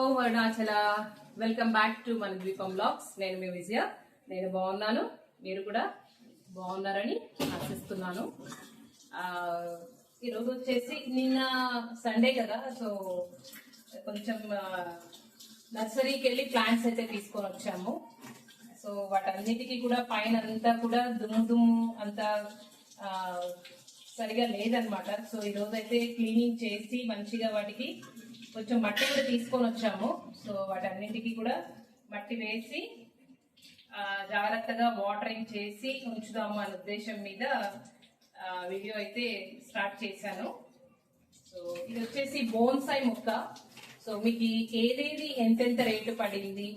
Oh Arunachala welcome back to మన ద్వీపం blogs నేను మీ విజయ. నేను బాగున్నాను. మీరు కూడా బాగున్నారని ఆశిస్తున్నాను. ఈరోజు వచ్చేసి నిన్న సండే కదా సో కొంచెం నర్సరీకి వెళ్ళి ప్లాంట్స్ అయితే తీసుకొని వచ్చాము. సో వాటన్నిటికీ కూడా పైన అంతా కూడా దుమ్ము దుమ్ము అంతా సరిగా లేదనమాట సో ఈరోజు అయితే క్లీనింగ్ చేసి మంచిగా వాటికి కొంచెం మట్టి కూడా తీసుకొని వచ్చాము. సో వాటన్నిటికీ కూడా మట్టి వేసి జాగ్రత్తగా వాటరింగ్ చేసి ఉంచుదాము అనే ఉద్దేశం మీద వీడియో అయితే స్టార్ట్ చేశాను. సో ఇది వచ్చేసి బోన్సాయి ముక్క. సో మీకు ఏదేది ఎంతెంత రేటు పడింది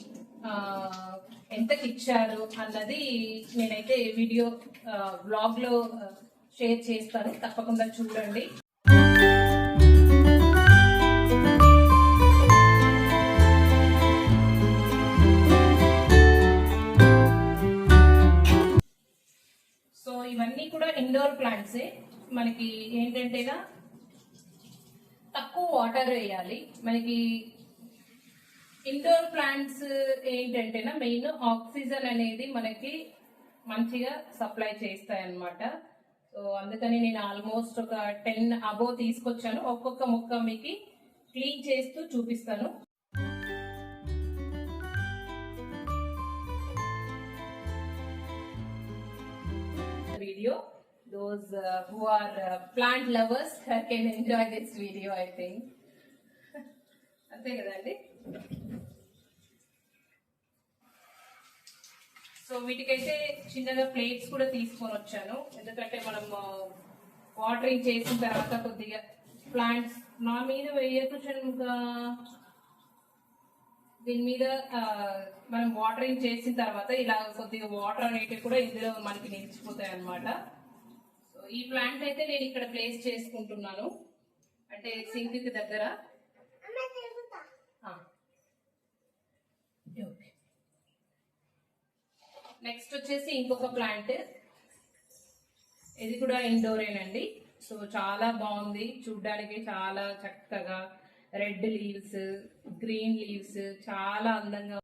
ఎంతకి ఇచ్చారు అన్నది నేనైతే వీడియో బ్లాగ్లో షేర్ చేస్తాను. తప్పకుండా చూడండి. ఇండోర్ ప్లాంట్సే మనకి ఏంటంటేగా తక్కువ వాటర్ వేయాలి. మనకి ఇండోర్ ప్లాంట్స్ ఏంటంటేనా మెయిన్ ఆక్సిజన్ అనేది మనకి మంచిగా సప్లై చేస్తాయి అన్నమాట సో అందుకని నేను ఆల్మోస్ట్ ఒక టెన్ అబో తీసుకొచ్చాను. ఒక్కొక్క ముక్క మీకు క్లీన్ చేస్తూ చూపిస్తాను. Video those uh, who are uh, plant lovers can enjoy this video i think. అంతే కదండి? సో వీటికైతే చిన్నగా ప్లేట్స్ కూడా తీసుకొని వచ్చాను. ఎందుకంటే మనం uh, వాటరింగ్ చేసిన తర్వాత కొద్దిగా ప్లాంట్స్ నా మీద వేయకుండా ఇంకా దీని మీద uh, మనం వాటరింగ్ చేసిన తర్వాత ఇలా కొద్దిగా వాటర్ అనేటివి కూడా ఇందులో మనకి నిలిచిపోతాయి అన్నమాట ఈ ప్లాంట్ అయితే నేను ఇక్కడ ప్లేస్ చేసుకుంటున్నాను. అంటే సింక్కి దగ్గర నెక్స్ట్ వచ్చేసి ఇంకొక ప్లాంట్. ఇది కూడా ఇండోరేనండి సో చాలా బాగుంది. చూడ్డానికి చాలా చక్కగా రెడ్ లీవ్స్ గ్రీన్ లీవ్స్ చాలా అందంగా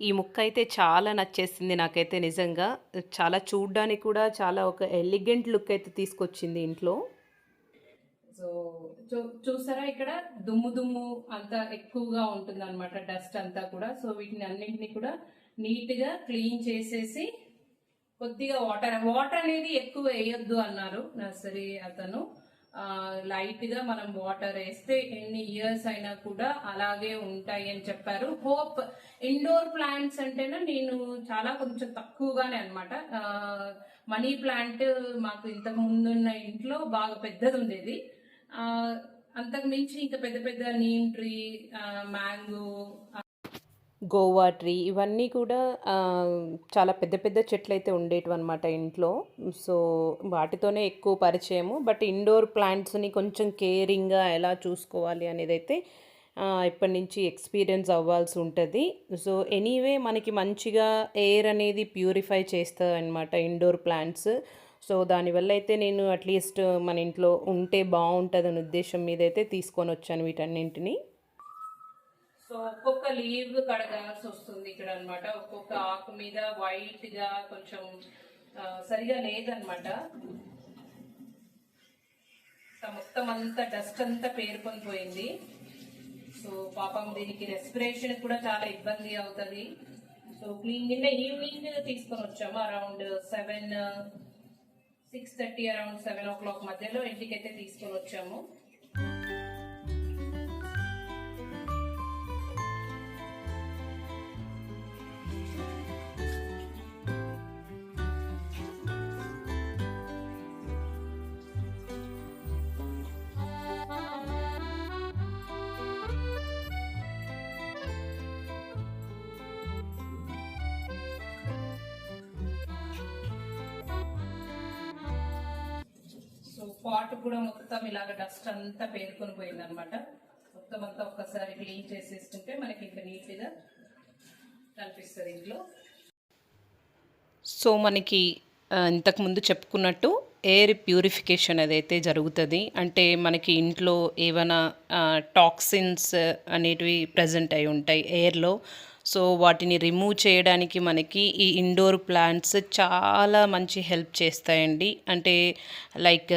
ఈ ముక్క అయితే చాలా నచ్చేసింది నాకైతే నిజంగా. చాలా చూడ్డానికి కూడా చాలా ఒక ఎలిగెంట్ లుక్ అయితే తీసుకొచ్చింది ఇంట్లో. సో చూ- చూసారా ఇక్కడ? దుమ్ము దుమ్ము అంతా ఎక్కువగా ఉంటుంది అనమాట డస్ట్ అంతా కూడా. సో వీటిని అన్నింటినీ కూడా నీట్గా క్లీన్ చేసేసి కొద్దిగా వాటర్ వాటర్ అనేది ఎక్కువ వేయొద్దు అన్నారు నర్సరీ అతను. లైట్గా మనం వాటర్ వేస్తే ఎన్ని ఇయర్స్ అయినా కూడా అలాగే ఉంటాయి అని చెప్పారు. హోప్ ఇండోర్ ప్లాంట్స్ అంటేనే నేను చాలా కొంచెం తక్కువగానే అనమాట మనీ ప్లాంట్ మాకు ఇంతకు ముందున్న ఇంట్లో బాగా పెద్దది ఉండేది అంతకు మించి ఇంకా పెద్ద పెద్ద neem tree mango guava tree ఇవన్నీ కూడా చాలా పెద్ద పెద్ద చెట్లు అయితే ఉండేటివి అనమాట ఇంట్లో. సో వాటితోనే ఎక్కువ పరిచయము. బట్ ఇండోర్ ప్లాంట్స్ని కొంచెం కేరింగ్గా ఎలా చూసుకోవాలి అనేది అయితే ఇప్పటి నుంచి ఎక్స్పీరియన్స్ అవ్వాల్సి ఉంటుంది. సో ఎనీవే మనకి మంచిగా ఎయిర్ అనేది ప్యూరిఫై చేస్తుంది అనమాట ఇండోర్ ప్లాంట్స్. సో దానివల్ల అయితే నేను అట్లీస్ట్ మన ఇంట్లో ఉంటే బాగుంటుంది అనే ఉద్దేశం మీద అయితే తీసుకొని వచ్చాను వీటన్నింటినీ. సో ఒక్కొక్క లీవ్ కడగాల్సి వస్తుంది ఇక్కడ అన్నమాట ఒక్కొక్క ఆకు మీద వైట్గా కొంచెం సరిగా లేదనమాట. మొత్తం అంతా డస్ట్ అంతా పేరుకొని పోయింది. సో పాపం దీనికి రెస్పిరేషన్ కూడా చాలా ఇబ్బంది అవుతుంది. సో క్లీన్ నిన్న ఈవినింగ్ తీసుకొని వచ్చాము around seven six thirty around seven o'clock మధ్యలో ఇంటికైతే తీసుకొని వచ్చాము. పాట్ కూడా మొత్తం ఇలాగ డస్ట్ అంతా పేరుకొని పోయింది అనమాట మొత్తం అంతా ఒక్కసారి క్లీన్ చేసేసుకుంటే మనకి ఇంకా నీట్గా కనిపిస్తుంది ఇంట్లో. సో మనకి ఇంతకుముందు చెప్పుకున్నట్టు ఎయిర్ ప్యూరిఫికేషన్ అదైతే జరుగుతుంది అంటే మనకి ఇంట్లో ఏమైనా టాక్సిన్స్ అనేటివి ప్రజెంట్ అయి ఉంటాయి ఎయిర్లో సో వాటిని రిమూవ్ చేయడానికి మనకి ఈ ఇండోర్ ప్లాంట్స్ చాలా మంచి హెల్ప్ చేస్తాయండి. అంటే లైక్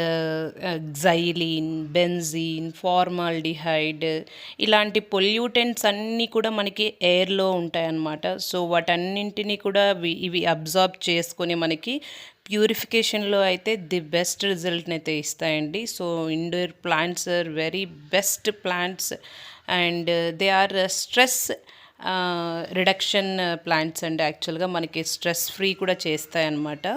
జైలిన్ బెంజీన్ ఫార్మాల్డిహైడ్ ఇలాంటి పొల్యూటెంట్స్ అన్నీ కూడా మనకి ఎయిర్లో ఉంటాయన్నమాట. సో వాటన్నింటినీ కూడా ఇవి- ఇవి అబ్జార్బ్ చేసుకొని మనకి ప్యూరిఫికేషన్లో అయితే ది బెస్ట్ రిజల్ట్ని అయితే ఇస్తాయండి. So indoor plants are very best plants and they are stress reduction plants అండి యాక్చువల్గా మనకి స్ట్రెస్ ఫ్రీ కూడా చేస్తాయన్నమాట.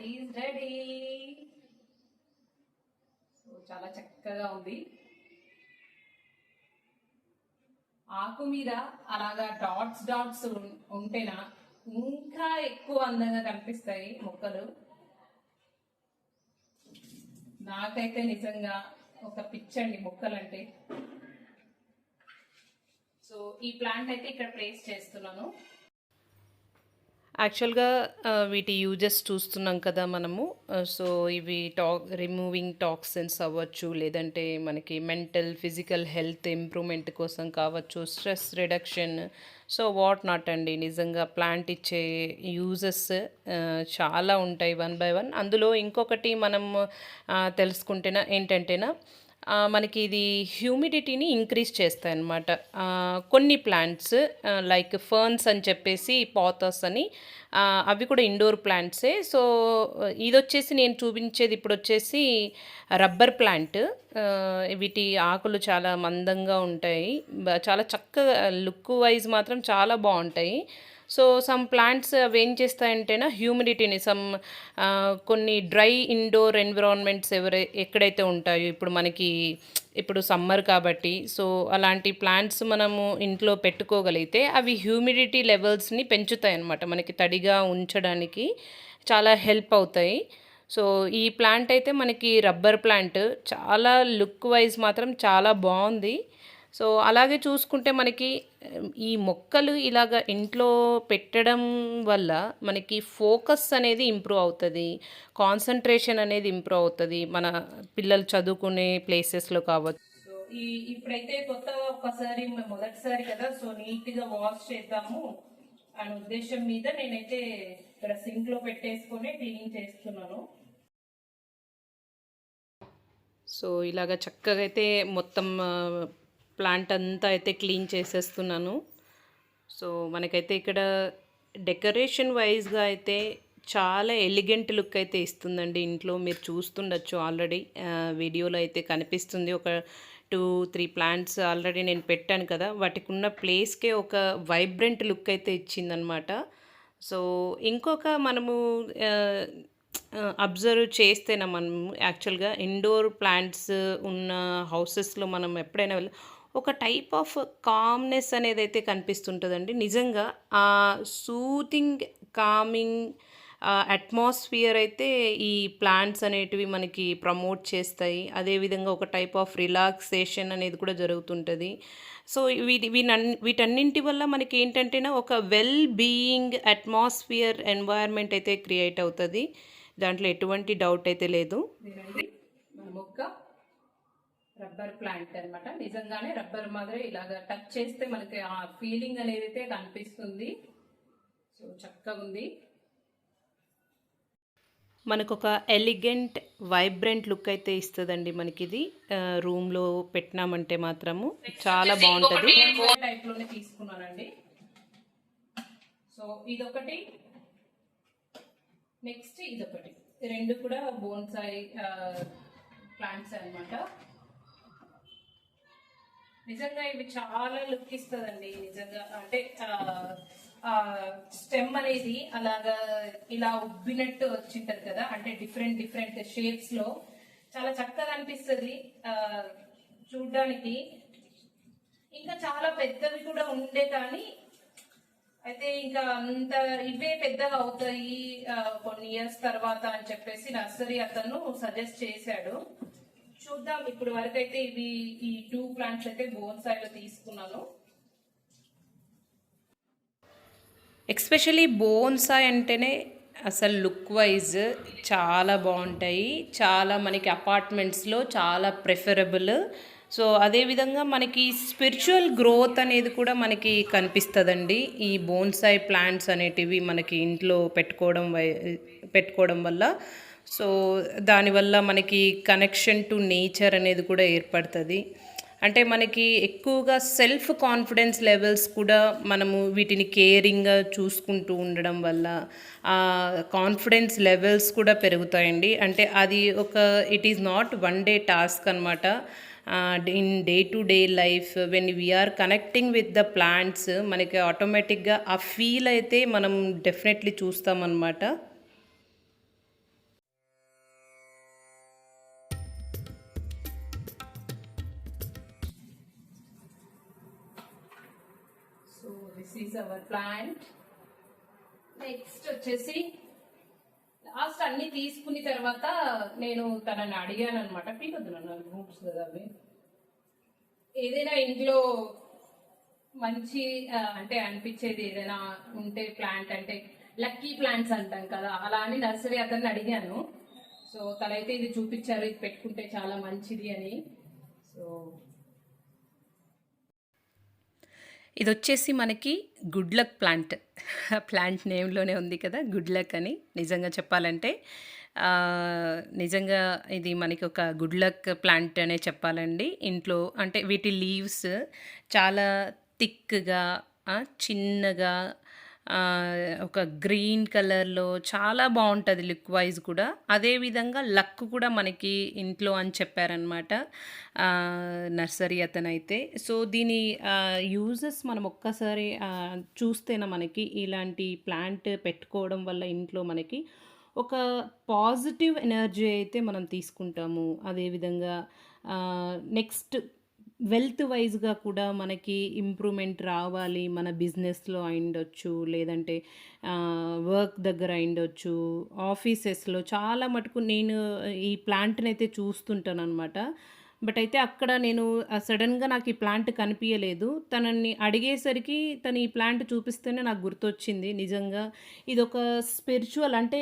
అవర్ ఈజ్ రెడీ సో చాలా చక్కగా ఉంది. ఆకు మీద అలాగా డాట్స్ డాట్స్ ఉంటేనా ఇంకా ఎక్కువ అందంగా కనిపిస్తాయి మొక్కలు. నాకైతే నిజంగా ఒక పిచ్చండి మొక్కలంటే. సో ఈ ప్లాంట్ అయితే ఇక్కడ ప్లేస్ చేస్తున్నాను. యాక్చువల్గా వీటి యూజెస్ చూస్తున్నాం కదా మనము. సో ఇవి టాక్ రిమూవింగ్ టాక్సిన్స్ అవ్వచ్చు లేదంటే మనకి మెంటల్ ఫిజికల్ హెల్త్ ఇంప్రూవ్మెంట్ కోసం కావచ్చు stress reduction. So what not అండి నిజంగా ప్లాంట్ ఇచ్చే యూజెస్ చాలా ఉంటాయి వన్ బై వన్. అందులో ఇంకొకటి మనం తెలుసుకుంటేనా ఏంటంటేనా మనకి ఇది హ్యూమిడిటీని ఇంక్రీజ్ చేస్తాయి అన్నమాట. కొన్ని ప్లాంట్స్ లైక్ ఫర్న్స్ అని చెప్పేసి పాతస్ అని అవి కూడా ఇండోర్ ప్లాంట్సే. సో ఇది వచ్చేసి నేను చూపించేది ఇప్పుడు వచ్చేసి రబ్బర్ ప్లాంట్. వీటి ఆకులు చాలా మందంగా ఉంటాయి. చాలా చక్కగా లుక్ వైజ్ మాత్రం చాలా బాగుంటాయి. సో సమ్ ప్లాంట్స్ అవి ఏం చేస్తాయంటేనా హ్యూమిడిటీని సమ్ కొన్ని డ్రై ఇండోర్ ఎన్విరాన్మెంట్స్ ఎవరై ఎక్కడైతే ఉంటాయో ఇప్పుడు మనకి ఇప్పుడు సమ్మర్ కాబట్టి సో అలాంటి ప్లాంట్స్ మనము ఇంట్లో పెట్టుకోగలిగితే అవి హ్యూమిడిటీ లెవెల్స్ని పెంచుతాయి అన్నమాట మనకి తడిగా ఉంచడానికి చాలా హెల్ప్ అవుతాయి. సో ఈ ప్లాంట్ అయితే మనకి రబ్బర్ ప్లాంట్ చాలా లుక్ వైజ్ మాత్రం చాలా బాగుంది. సో అలాగే చూసుకుంటే మనకి ఈ మొక్కలు ఇలాగ ఇంట్లో పెట్టడం వల్ల మనకి ఫోకస్ అనేది ఇంప్రూవ్ అవుతుంది కాన్సన్ట్రేషన్ అనేది ఇంప్రూవ్ అవుతుంది మన పిల్లలు చదువుకునే ప్లేసెస్లో కావచ్చు ఈ ఇప్పుడైతే కొత్త ఒక్కసారి మొదటిసారి కదా సో నీట్గా వాష్ చేద్దాము అనే ఉద్దేశం మీద నేనైతే ఇక్కడ సింక్లో పెట్టేసుకొని క్లీన్ చేస్తున్నాను. సో ఇలాగ చక్కగా అయితే మొత్తం ప్లాంట్ అంతా అయితే క్లీన్ చేసేస్తున్నాను. సో మనకైతే ఇక్కడ డెకరేషన్ వైజ్గా అయితే చాలా ఎలిగెంట్ లుక్ అయితే ఇస్తుందండి ఇంట్లో. మీరు చూస్తుండొచ్చు ఆల్రెడీ. వీడియోలో అయితే కనిపిస్తుంది ఒక టూ త్రీ ప్లాంట్స్ ఆల్రెడీ నేను పెట్టాను కదా. వాటికి ఉన్న ప్లేస్కే ఒక వైబ్రెంట్ లుక్ అయితే ఇచ్చిందనమాట. సో ఇంకొక మనము అబ్జర్వ్ చేస్తేనా మనం యాక్చువల్గా ఇండోర్ ప్లాంట్స్ ఉన్న హౌసెస్లో మనం ఎప్పుడైనా వెళ్ళి ఒక టైప్ ఆఫ్ కామ్నెస్ అనేది అయితే కనిపిస్తుంటుందండి. నిజంగా ఆ సూతింగ్ కామింగ్ అట్మాస్ఫియర్ అయితే ఈ ప్లాంట్స్ అనేటివి మనకి ప్రమోట్ చేస్తాయి. అదేవిధంగా ఒక టైప్ ఆఫ్ రిలాక్సేషన్ అనేది కూడా జరుగుతుంటుంది. సో వీటి వీనన్ వీటన్నింటి వల్ల మనకి ఏంటంటేనా ఒక వెల్ బీయింగ్ అట్మాస్ఫియర్ ఎన్వైర్న్మెంట్ అయితే క్రియేట్ అవుతుంది. దాంట్లో ఎటువంటి డౌట్ అయితే లేదు. మొక్క రబ్బర్ ప్లాంట్ అన్నమాట. నిజంగానే రబ్బర్ మాదిరి ఇలాగ టచ్ చేస్తే మనకి ఆ ఫీలింగ్ అనేది అయితే కనిపిస్తుంది. సో చక్కగా ఉంది. మనకు ఒక ఎలిగెంట్ వైబ్రెంట్ లుక్ అయితే ఇస్తుందండి మనకి ఇది రూమ్లో పెట్టినామంటే మాత్రము చాలా బాగుంటుంది. టైప్లోనే తీసుకున్నానండి. సో ఇదొకటి. నెక్స్ట్ ఇదొకటి. రెండు కూడా బోన్సాయి ప్లాంట్స్ అన్నమాట. నిజంగా ఇవి చాలా లుక్ ఇస్తుందండి నిజంగా. అంటే స్టెమ్ అనేది అలాగా ఇలా ఉబ్బినట్టు వచ్చింటది కదా అంటే డిఫరెంట్ డిఫరెంట్ షేప్స్లో. చాలా చక్కగా అనిపిస్తుంది చూడ్డానికి. ఇంకా చాలా పెద్దవి కూడా ఉండే కానీ అయితే ఇంకా అంత ఇవే పెద్దగా అవుతాయి కొన్ని ఇయర్స్ తర్వాత అని చెప్పేసి నర్సరీ అతను సజెస్ట్ చేశాడు. చూద్దాం. ఇప్పుడు వరకు అయితే ఇవి ఈ టూ ప్లాంట్స్ అయితే బోన్సాయిలో తీసుకున్నాను. ఎక్స్పెషలీ బోన్సాయ్ అంటేనే అసలు లుక్ వైజ్ చాలా బాగుంటాయి. చాలా మనకి అపార్ట్మెంట్స్లో చాలా ప్రిఫరబుల్. సో అదేవిధంగా మనకి స్పిరిచువల్ గ్రోత్ అనేది కూడా మనకి కనిపిస్తుందండి. ఈ బోన్సాయ్ ప్లాంట్స్ అనేటివి మనకి ఇంట్లో పెట్టుకోవడం వై- పెట్టుకోవడం వల్ల. సో దానివల్ల మనకి కనెక్షన్ టు నేచర్ అనేది కూడా ఏర్పడుతుంది. అంటే మనకి ఎక్కువగా సెల్ఫ్ కాన్ఫిడెన్స్ లెవెల్స్ కూడా మనము వీటిని కేరింగ్గా చూసుకుంటూ ఉండడం వల్ల ఆ కాన్ఫిడెన్స్ లెవెల్స్ కూడా పెరుగుతాయండి. అంటే అది ఒక it is not one day task అనమాట in day to day life when we are connecting with the plants మనకి ఆటోమేటిక్గా ఆ ఫీల్ అయితే మనం డెఫినెట్లీ చూస్తామన్నమాట. ఈజ్ అవర్ ప్లాంట్ నెక్స్ట్ వచ్చేసి లాస్ట్ అన్ని తీసుకున్న తర్వాత నేను తనని అడిగాను అనమాట పీకొద్దు నన్ను కదా అవి. ఏదైనా ఇంట్లో మంచి అంటే అనిపించేది ఏదైనా ఉంటే ప్లాంట్ అంటే లక్కీ ప్లాంట్స్ అంటాం కదా అలా అని నర్సరీ అతన్ని అడిగాను. సో తనైతే ఇది చూపించారు ఇది పెట్టుకుంటే చాలా మంచిది అని. సో ఇది వచ్చేసి మనకి గుడ్ లక్ ప్లాంట్. ప్లాంట్ నేమ్లోనే ఉంది కదా గుడ్ లక్ అని నిజంగా చెప్పాలంటే. నిజంగా ఇది మనకి ఒక గుడ్ లక్ ప్లాంట్ అనే చెప్పాలండి. ఇంట్లో అంటే వీటి లీవ్స్ చాలా థిక్గా చిన్నగా ఒక గ్రీన్ కలర్లో చాలా బాగుంటుంది లుక్ వైజ్ కూడా. అదేవిధంగా లక్ కూడా మనకి ఇంట్లో అని చెప్పారనమాట నర్సరీ అతనైతే. సో దీని యూజెస్ మనం ఒక్కసారి చూస్తేనే మనకి ఇలాంటి ప్లాంట్ పెట్టుకోవడం వల్ల ఇంట్లో మనకి ఒక పాజిటివ్ ఎనర్జీ అయితే మనం తీసుకుంటాము. అదేవిధంగా నెక్స్ట్ వెల్త్ వైజ్గా కూడా మనకి ఇంప్రూవ్మెంట్ రావాలి మన బిజినెస్లో అయిండొచ్చు లేదంటే వర్క్ దగ్గర అయిండొచ్చు ఆఫీసెస్లో చాలా మటుకు నేను ఈ ప్లాంట్ని అయితే చూస్తుంటాను అనమాట బట్ అయితే అక్కడ నేను సడన్గా నాకు ఈ ప్లాంట్ కనిపించలేదు తనని అడిగేసరికి తను ఈ ప్లాంట్ చూపిస్తేనే నాకు గుర్తొచ్చింది. నిజంగా ఇది ఒక స్పిరిచువల్ అంటే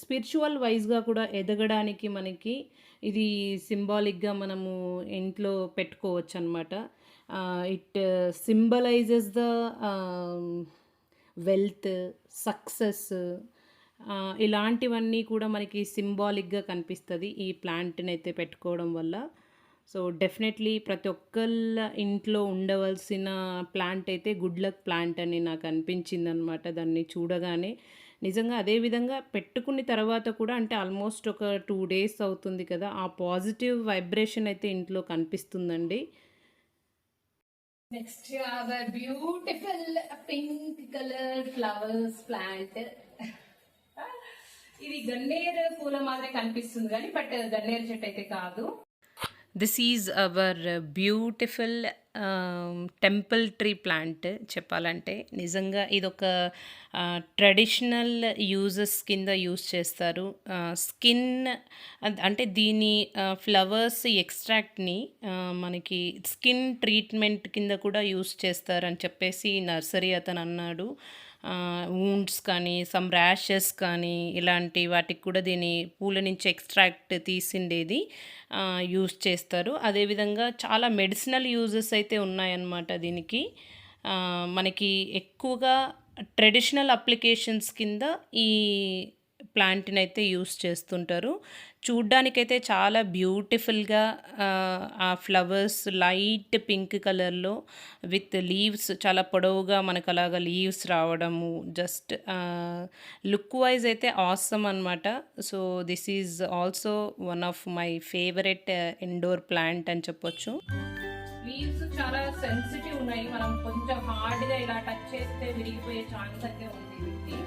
స్పిరిచువల్ వైజ్గా కూడా ఎదగడానికి మనకి ఇది సింబాలిక్గా మనము ఇంట్లో పెట్టుకోవచ్చు అనమాట it symbolises the wealth success ఇలాంటివన్నీ కూడా మనకి సింబాలిక్గా కనిపిస్తుంది ఈ ప్లాంట్ని అయితే పెట్టుకోవడం వల్ల. సో డెఫినెట్లీ ప్రతి ఒక్కళ్ళ ఇంట్లో ఉండవలసిన ప్లాంట్ అయితే గుడ్ లక్ ప్లాంట్ అని నాకు అనిపించింది అనమాట దాన్ని చూడగానే నిజంగా అదే విధంగా పెట్టుకున్న తర్వాత కూడా అంటే ఆల్మోస్ట్ ఒక టూ డేస్ అవుతుంది కదా ఆ పాజిటివ్ వైబ్రేషన్ అయితే ఇంట్లో కనిపిస్తుందండి. Next our beautiful pink colour flowers plant ఇది గన్నేరు పూల మాదిరి కనిపిస్తుంది కానీ బట్ గన్నేరు చెట్టు అయితే కాదు. This is our beautiful temple tree plant చెప్పాలంటే నిజంగా ఇదొక ట్రెడిషనల్ యూజెస్ కింద యూజ్ చేస్తారు. స్కిన్ అంటే దీని ఫ్లవర్స్ ఎక్స్ట్రాక్ట్ని మనకి స్కిన్ ట్రీట్మెంట్ కింద కూడా యూజ్ చేస్తారని చెప్పేసి నర్సరీ అతను అన్నాడు వూండ్స్ కానీ సమ్ ర్యాషెస్ కానీ ఇలాంటి వాటికి కూడా దీని పూల నుంచి ఎక్స్ట్రాక్ట్ తీసిండేది యూజ్ చేస్తారు. అదేవిధంగా చాలా మెడిసినల్ యూజెస్ అయితే ఉన్నాయన్నమాట దీనికి. మనకి ఎక్కువగా ట్రెడిషనల్ అప్లికేషన్స్ కింద ఈ ప్లాంట్ని అయితే యూస్ చేస్తుంటారు. చూడ్డానికైతే చాలా బ్యూటిఫుల్గా ఆ ఫ్లవర్స్ లైట్ పింక్ కలర్లో విత్ లీవ్స్ చాలా పొడవుగా మనకు అలాగా లీవ్స్ రావడము జస్ట్ లుక్ వైజ్ అయితే ఆసమ్ అనమాట so this is also one of my favourite indoor plant అని చెప్పొచ్చు. లీవ్స్ చాలా సెన్సిటివ్ ఉన్నాయి. మనం కొంచెం హార్డ్గా ఇలా టచ్ చేస్తే విరిగిపోయే ఛాన్స్ అయితే ఉంది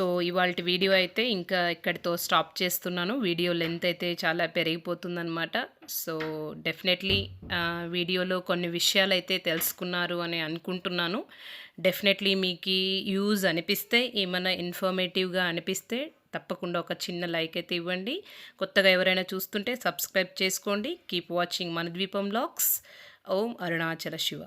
సో ఇవాళ వీడియో అయితే ఇంకా ఇక్కడితో స్టాప్ చేస్తున్నాను. వీడియో లెంత్ అయితే చాలా పెరిగిపోతుందన్నమాట. సో డెఫినెట్లీ వీడియోలో కొన్ని విషయాలు అయితే తెలుసుకున్నారు అని అనుకుంటున్నాను. డెఫినెట్లీ మీకు యూజ్ అనిపిస్తే ఏమైనా ఇన్ఫర్మేటివ్గా అనిపిస్తే తప్పకుండా ఒక చిన్న లైక్ అయితే ఇవ్వండి. కొత్తగా ఎవరైనా చూస్తుంటే సబ్స్క్రైబ్ చేసుకోండి. కీప్ వాచింగ్ మన ద్వీపం లాక్స్ ఓం అరుణాచల శివ.